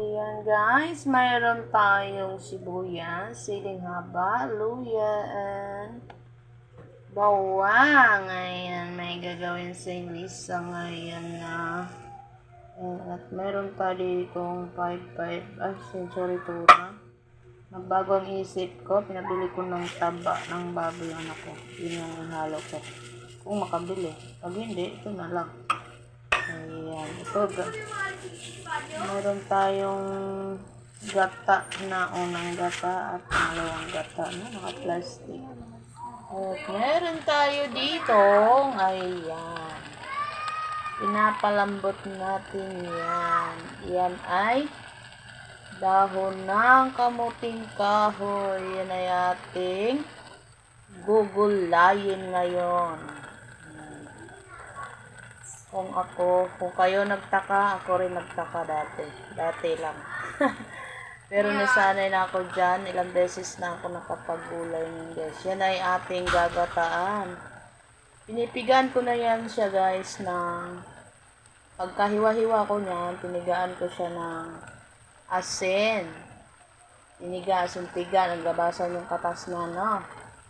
Ayan guys, mayroon tayong sibuyas, siling haba, luya, and bawang. Ayan, may gagawin sa Lisa ngayon na. Ayan, at mayroon tayo ditong 5-5, ay sorry tura. Nagbago ang isip ko, pinabili ko ng taba ng baboy yung anak ko. Yun yung halo ko. Kung makabili. Pag hindi, ito na lang. Ayan, ito Meron tayong gata na unang gata at pangalawang gata na naka-plastic. At meron tayo dito, ayan. Pinapalambot natin yan. Yan ay dahon ng kamuting kahoy. Yan ay ating gugulayin ngayon. Kung ako, kung kayo nagtaka, ako rin nagtaka dati. Dati lang. Pero nasanay na ako dyan. Ilang beses na ako nakapagulay ng guys. Yan ay ating gagataan. Pinipigan ko na yan siya guys ng pagkahiwa-hiwa ko niyan, pinigaan ko siya ng asin. Piniga, asin piga, naglabasan yung katas na, no?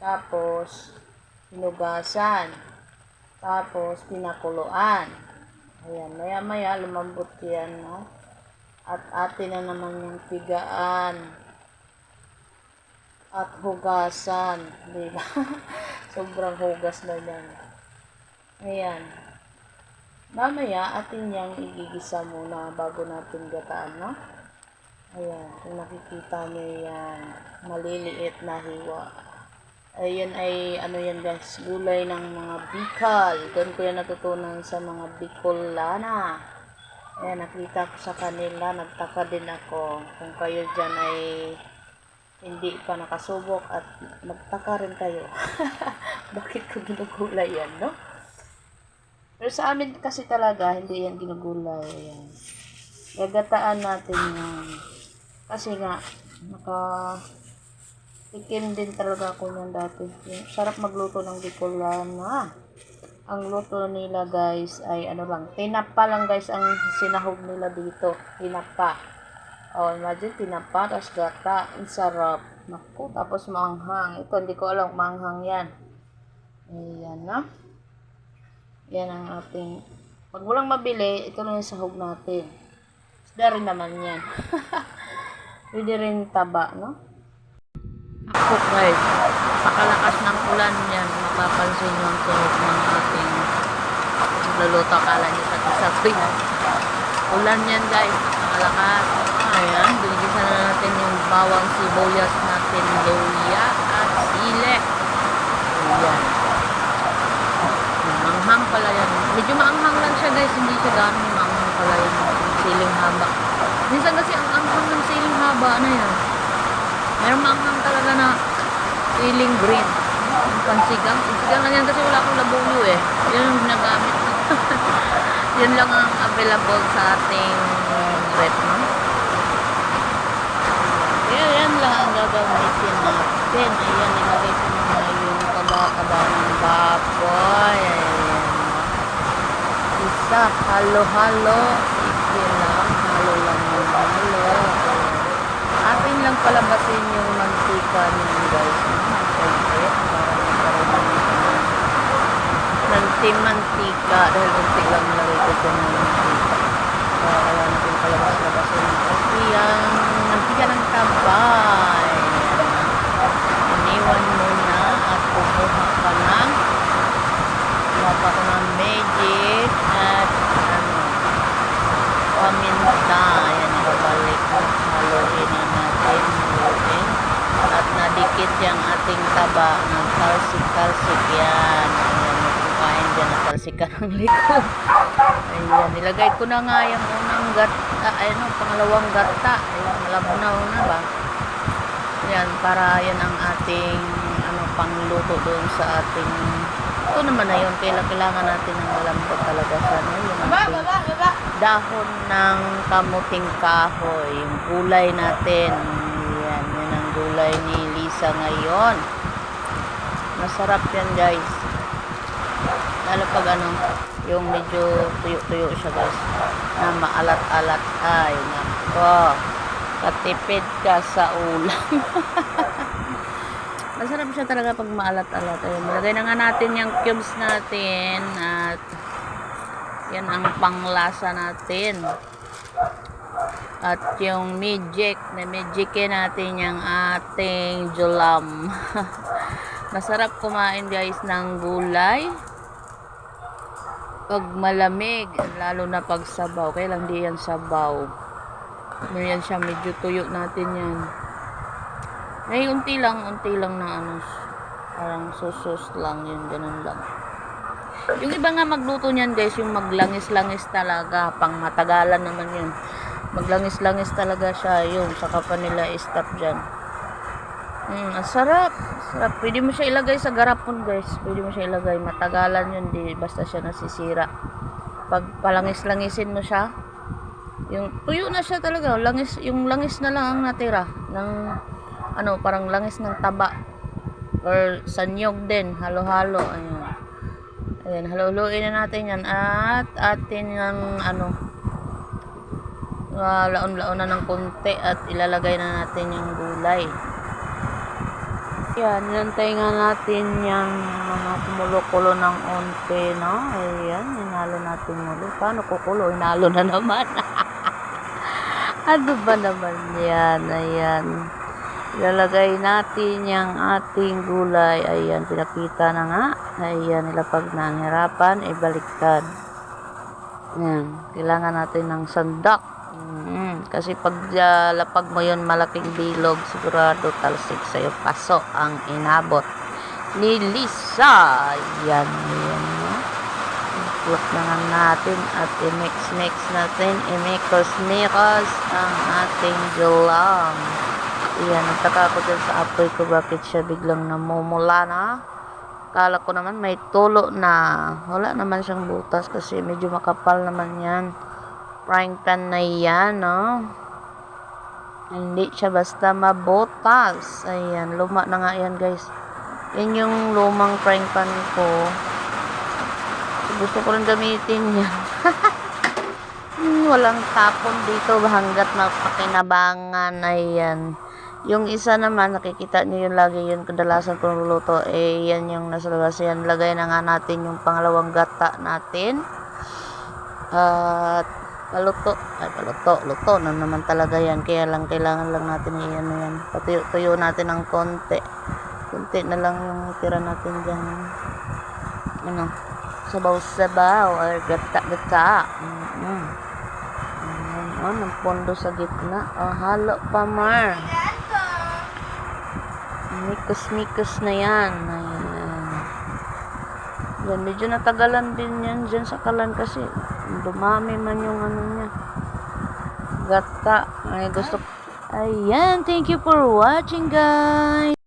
Tapos, hinugasan. Tapos, pinakuluan. Ayan, maya-maya, lumambot yan, no? At atin na naman yung pigaan. At hugasan. Di ba? Sobrang hugas na yan. Ayan. Mamaya, atin yang igigisa muna bago natin gataan, no? Ayan, kung nakikita nyo yan, maliliit na hiwa. Ayan ay, ano yan guys, gulay ng mga Bicol. Doon ko yan natutunan sa mga Bicolana. Ayan, nakita ko sa kanila, nagtaka din ako. Kung kayo dyan ay hindi pa nakasubok at magtaka rin kayo. Bakit ko ginugulay yan, no? Pero sa amin kasi talaga, hindi yan ginugulay. Ayan. Gagataan natin yan. Kasi nga, naka tikim din talaga ako niyan dati. Sarap magluto ng bicolana. Ang luto nila guys ay ano lang, tinapa lang guys ang sinahog nila dito. Tinapa. Oh, imagine tinapa, tapos gata. Ang sarap. Naku, tapos maanghang. Ito, hindi ko alam maanghang yan. Ayan na. Yan ang ating, pag walang mabili, ito na yung sahog natin. Isda rin naman yan. Pwede rin taba, no? Ako guys, pakalakas ng ulan yan, mapapansin nyo ang tunog ng ating luluto. Akala nyo sa sasabi yan. Ulan yan guys, pakalakas. Ayan, binigisa na natin yung bawang sibuyas natin, luya at sile. Ayan. Manghang pala yan. Medyo maanghang lang siya guys, hindi siya gano'ng maanghang pala yung siling haba. Minsan kasi ang anghang ng siling haba na yan. Meron maanghang talaga na siling green. Yung pansigang. Pansigang lang yan kasi wala akong labuyo eh. Yan ang ginagamit yan lang ang available sa ating rep, no? Kaya yan lang ang gagamitin natin. Ayan, nilagay ko na yung taba-taba ng baboy. Ayan. Isa, halo-halo. Sige lang, halo lang yung halo. Atin lang palabasin yung mantika niyan guys. Okay, para magkaroon ng manti-mantika. Dahil unti lang nalagay ko dyan ng mantika. Para wala natin palabas-labasin yung kasiyang mantika ng tabay. Iniwan mo na at kumuha ka ng kumuha pa ko ng magic at ano paminta. Yan, ibabalik mo. Haluin na natin. Haluin. At yung ating taba ng kalsik-kalsik yan. Ayan, kumain dyan na kalsika ng likod. Ayan, nilagay ko na nga yung unang gata, ano, pangalawang gata. Ayan, na ba? Yan, para yan ang ating ano, pangluto doon sa ating ito naman na yun, kailangan, kailangan natin ng malambot talaga sa ano, yung ating dahon ng kamuting kahoy, yung gulay natin. Yan, yan ang gulay ni Lisa ngayon. Masarap yan guys. Lalo pag ano, yung medyo tuyo-tuyo siya guys. Na maalat-alat. Ay, naku. ko. Katipid ka sa ulam. Masarap siya talaga pag maalat-alat. Ayun, malagay na nga natin yung cubes natin at yan ang panglasa natin. At yung magic, na magic natin yung ating julam. Masarap kumain guys ng gulay. Pag malamig, lalo na pag sabaw. Kaya lang di yan sabaw. Ano yan siya, medyo tuyo natin yan. Ay, unti lang, unti lang na ano, parang susos lang yun, ganun lang. Yung iba nga magluto niyan guys, yung maglangis-langis talaga, pang matagalan naman yun. Maglangis-langis talaga siya, yun, saka pa nila i-stop dyan. Mm, ang sarap, sarap. Pwede mo siya ilagay sa garapon guys, pwede mo siya ilagay, matagalan yun, di basta siya nasisira. Pag palangis-langisin mo siya, yung tuyo na siya talaga, langis, yung langis na lang ang natira ng ano, parang langis ng taba or sanyog din, halo-halo, ayun. Ayan, haluluin na natin yan at atin ng ano, uh, laon-laon na ng konti at ilalagay na natin yung gulay. Yan, nilantay nga natin yung mga kumulo-kulo ng onte, no? Ayan, hinalo natin muli. Paano kukulo? Hinalo na naman. ano ba naman yan? Ayan. Ilalagay natin yung ating gulay. Ayan, pinakita na nga. Ayan, nilapag na hirapan, ibaliktad. Ayan, kailangan natin ng sandak. Kasi pag uh, lapag mo yun malaking bilog, sigurado talsik sa'yo. Paso ang inabot ni Lisa. Ayan. no? Iplot na nga natin at i-mix-mix natin. I-mix-mix ang ating julang. Ayan, nagtaka ako dyan sa apoy ko bakit siya biglang namumula na. Kala ko naman may tulo na. Wala naman siyang butas kasi medyo makapal naman yan. Frying pan na yan, no? Hindi siya basta mabutas. Ayan, luma na nga yan, guys. Yan yung lumang frying pan ko. Gusto ko rin gamitin yan. Walang tapon dito hanggat mapakinabangan. Ayan. Yung isa naman, nakikita niyo yun lagi yun kadalasan kung luluto. Eh, yan yung nasa labas. Yan, lagay na nga natin yung pangalawang gata natin. At, paluto. Ay, paluto. Luto na naman talaga yan. Kaya lang, kailangan lang natin yan. yan. Patuyo natin ng konti. Konti na lang yung tira natin dyan. Ano? Sabaw-sabaw or gata-gata. Mm-hmm. Ayan, oh, ng pondo sa gitna. Oh, halo pa, Mar. Mikos-mikos na yan. Ayan. Yan, medyo natagalan din yan dyan sa kalan kasi dumami man yung ano niya. Gata. Ay, gusto Ayan, thank you for watching guys.